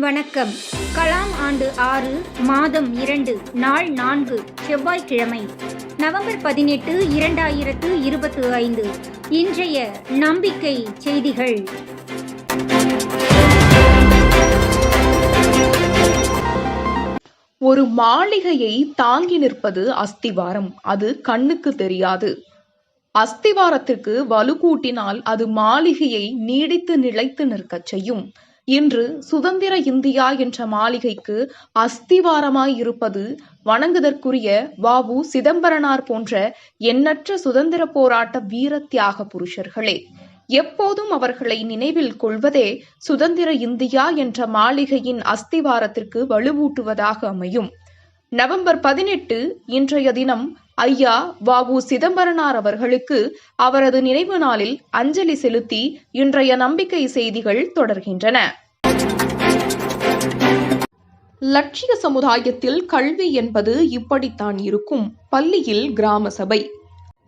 வணக்கம். கலாம் ஆண்டு ஆறு மாதம் இரண்டு நாள் நான்கு செவ்வாய்க்கிழமை நவம்பர் பதினெட்டு இரண்டாயிரத்து இருபத்து ஐந்து. இன்றைய நம்பிக்கை செய்திகள். ஒரு மாளிகையை தாங்கி நிற்பது அஸ்திவாரம். அது கண்ணுக்கு தெரியாது. அஸ்திவாரத்திற்கு வலு கூட்டினால் அது மாளிகையை நீடித்து நிலைத்து நிற்கச் செய்யும். இன்று சுதந்திர இந்தியா என்ற மாளிகைக்கு அஸ்திவாரமாய் இருப்பது வணங்குதற்குரிய வாவு சிதம்பரனார் போன்ற எண்ணற்ற சுதந்திர போராட்ட வீர தியாக புருஷர்களே எப்போதும் அவர்களை நினைவில் கொள்வதே சுதந்திர இந்தியா என்ற மாளிகையின் அஸ்திவாரத்திற்கு வலுவூட்டுவதாக அமையும். நவம்பர் பதினெட்டு இன்றைய தினம் ஐயா வாவு சிதம்பரனார் அவர்களுக்கு அவரது நினைவு நாளில் அஞ்சலி செலுத்தி இன்றைய நம்பிக்கை செய்திகள் தொடர்கின்றன. லட்சிய சமுதாயத்தில் கல்வி என்பது இப்படித்தான் இருக்கும். பள்ளியில் கிராம சபை.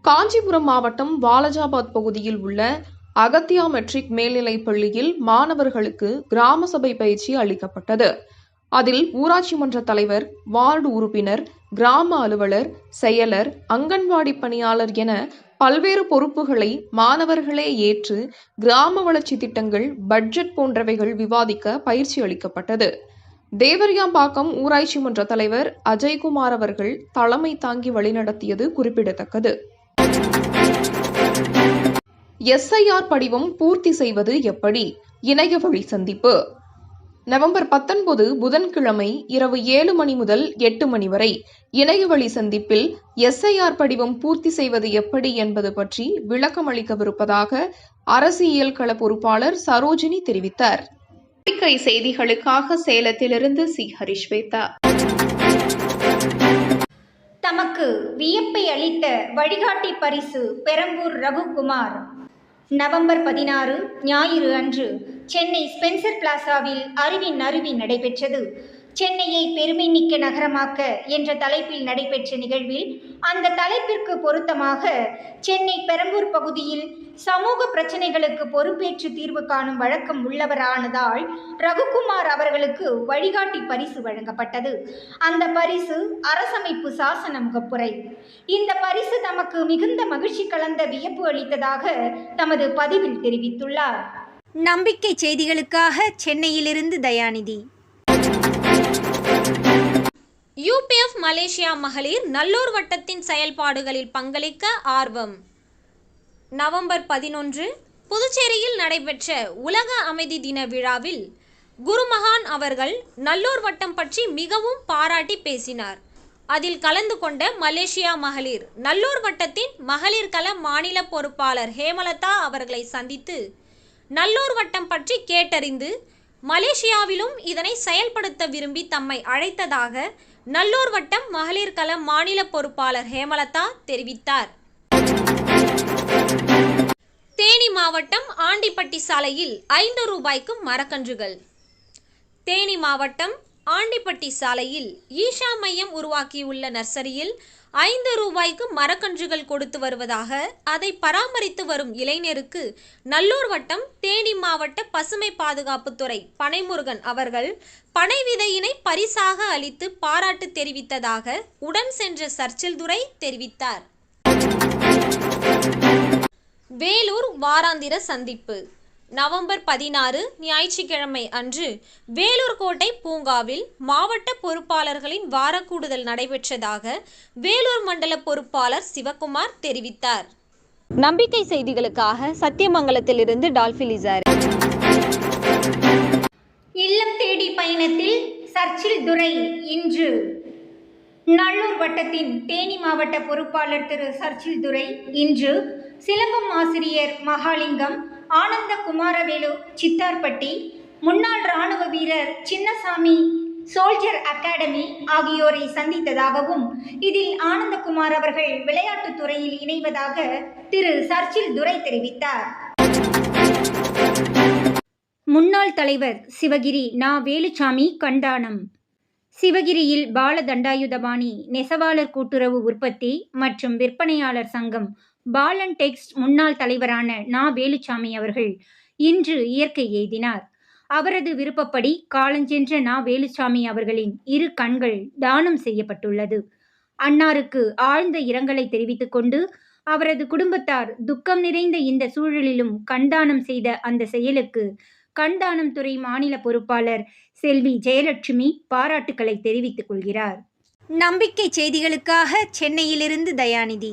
காஞ்சிபுரம் மாவட்டம் வாலஜாபாத் பகுதியில் உள்ள அகத்தியா மெட்ரிக் மேல்நிலைப் பள்ளியில் மாணவர்களுக்கு கிராம சபை பயிற்சி அளிக்கப்பட்டது. அதில் ஊராட்சி மன்ற தலைவர் வார்டு உறுப்பினர் கிராம அலுவலர் செயலர் அங்கன்வாடி பணியாளர் என பல்வேறு பொறுப்புகளை மாணவர்களே ஏற்று கிராம வளர்ச்சி திட்டங்கள் பட்ஜெட் போன்றவைகள் விவாதிக்க பயிற்சி அளிக்கப்பட்டது. தேவரியாம்பாக்கம் ஊராட்சி மன்ற தலைவர் அஜய்குமார் அவர்கள் தலைமை தாங்கி வழிநடத்தியது குறிப்பிடத்தக்கது. எஸ்ஐஆர் படிவம் பூர்த்தி செய்வது எப்படி? இணைய வழி சந்திப்பு. நவம்பர் பத்தொன்பது புதன்கிழமை இரவு ஏழு மணி முதல் எட்டு மணி வரை இணையவழி சந்திப்பில் எஸ்ஐஆர் படிவம் பூர்த்தி செய்வது எப்படி என்பது பற்றி விளக்கம் அளிக்கவிருப்பதாக அரசியல் கள பொறுப்பாளர் சரோஜினி தெரிவித்தார். பத்திரிகை செய்திகளுக்காக சேலத்திலிருந்து சி. ஹரிஷ்வேதா தமக்கு வியப்பை அளித்த வழிகாட்டி பரிசு பெரம்பூர் ரகுகுமார். நவம்பர் பதினாறு ஞாயிறு அன்று சென்னை ஸ்பென்சர் பிளாசாவில் அறிவின் அருவி நடைபெற்றது. சென்னையை பெருமைமிக்க நகரமாக்க என்ற தலைப்பில் நடைபெற்ற நிகழ்வில் அந்த தலைப்பிற்கு பொருத்தமாக சென்னை பெரம்பூர் பகுதியில் சமூக பிரச்சனைகளுக்கு பொறுப்பேற்று தீர்வு காணும் வழக்கம் உள்ளவரானதால் ரகுகுமார் அவர்களுக்கு வழிகாட்டி பரிசு வழங்கப்பட்டது. அந்த பரிசு அரசமைப்பு சாசன முகப்புரை இந்த பரிசு தமக்கு மிகுந்த மகிழ்ச்சி கலந்த வியப்பு அளித்ததாக தமது பதிவில் தெரிவித்துள்ளார். நம்பிக்கை செய்திகளுக்காக சென்னையிலிருந்து தயாநிதி. யூபிஎஃப் மலேசியா மகளிர் நல்லூர் வட்டத்தின் செயல்பாடுகளில் பங்களிக்க ஆர்வம். நவம்பர் பதினொன்று புதுச்சேரியில் நடைபெற்ற உலக அமைதி தின விழாவில் குருமகான் அவர்கள் நல்லூர் வட்டம் பற்றி மிகவும் பாராட்டி பேசினார். அதில் கலந்து கொண்ட மலேசியா மகளிர் நல்லூர் வட்டத்தின் மகளிர் கள மாநில பொறுப்பாளர் ஹேமலதா அவர்களை சந்தித்து நல்லூர் வட்டம் பற்றி கேட்டறிந்து மலேசியாவிலும் இதனை செயல்படுத்த விரும்பி தம்மை அழைத்ததாக நல்லூர் வட்டம் மகளிர் கல மாநில பொறுப்பாளர் ஹேமலதா தெரிவித்தார். தேனி மாவட்டம் ஆண்டிப்பட்டி சாலையில் ஐந்து ரூபாய்க்கும் மரக்கன்றுகள். தேனி மாவட்டம் ஆண்டிப்பட்டி சாலையில் ஈஷா மையம் உருவாக்கியுள்ள நர்சரியில் ஐந்து ரூபாய்க்கு மரக்கன்றுகள் கொடுத்து வருவதாக அதை பராமரித்து வரும் இளைஞருக்கு நல்லூர் வட்டம் தேனி மாவட்ட பசுமை பாதுகாப்புத்துறை பனைமுருகன் அவர்கள் பனை விதையினை பரிசாக அளித்து பாராட்டு தெரிவித்ததாக உடன் சென்ற சர்ச்சில் துரை தெரிவித்தார். வேலூர் வாராந்திர சந்திப்பு. நவம்பர் பதினாறு ஞாயிற்றுக்கிழமை அன்று வேலூர் கோட்டை பூங்காவில் மாவட்ட பொறுப்பாளர்களின் வாரக்கூடுதல் நடைபெற்றதாக வேலூர் மண்டல பொறுப்பாளர் சிவகுமார் தெரிவித்தார். நம்பிக்கை செய்திகளுக்காக சத்தியமங்கலத்திலிருந்து டால்பிலிசார் இல்லம் தேடி பயணத்தில் சர்ச்சில் துரை இன்று. நல்லூர் வட்டத்தின் தேனி மாவட்ட பொறுப்பாளர் திரு சர்ச்சில் துரை இன்று. சிலம்பம் ஆசிரியர் மகாலிங்கம் ஆனந்த குமாரவேலு சித்தார்பட்டி முன்னாள் இராணுவ வீரர் சின்னசாமி சோல்ஜர் அகாடமி ஆகியோரை சந்தித்ததாகவும் இதில் ஆனந்தகுமார் அவர்கள் விளையாட்டுத் துறையில் இணைவதாக திரு. சர்ச்சில் துரை தெரிவித்தார். முன்னாள் தலைவர் சிவகிரி நா. வேலுச்சாமி கண்டானம். சிவகிரியில் பால தண்டாயுதபாணி நெசவாளர் கூட்டுறவு உற்பத்தி மற்றும் விற்பனையாளர் சங்கம் பாலன் டெக்ஸ்ட் முன்னாள் தலைவரான நா. வேலுச்சாமி அவர்கள் இன்று இயற்கை எய்தினார். அவரது விருப்பப்படி காலஞ்சென்ற நா. வேலுச்சாமி அவர்களின் இரு கண்கள் தானம் செய்யப்பட்டுள்ளது. அன்னாருக்கு ஆழ்ந்த இரங்கலை தெரிவித்துக் கொண்டு அவரது குடும்பத்தார் துக்கம் நிறைந்த இந்த சூழலிலும் கண்தானம் செய்த அந்த செயலுக்கு கண்தானம் துறை மாநில பொறுப்பாளர் செல்வி ஜெயலட்சுமி பாராட்டுக்களை தெரிவித்துக் கொள்கிறார். நம்பிக்கை செய்திகளுக்காக சென்னையிலிருந்து தயாநிதி.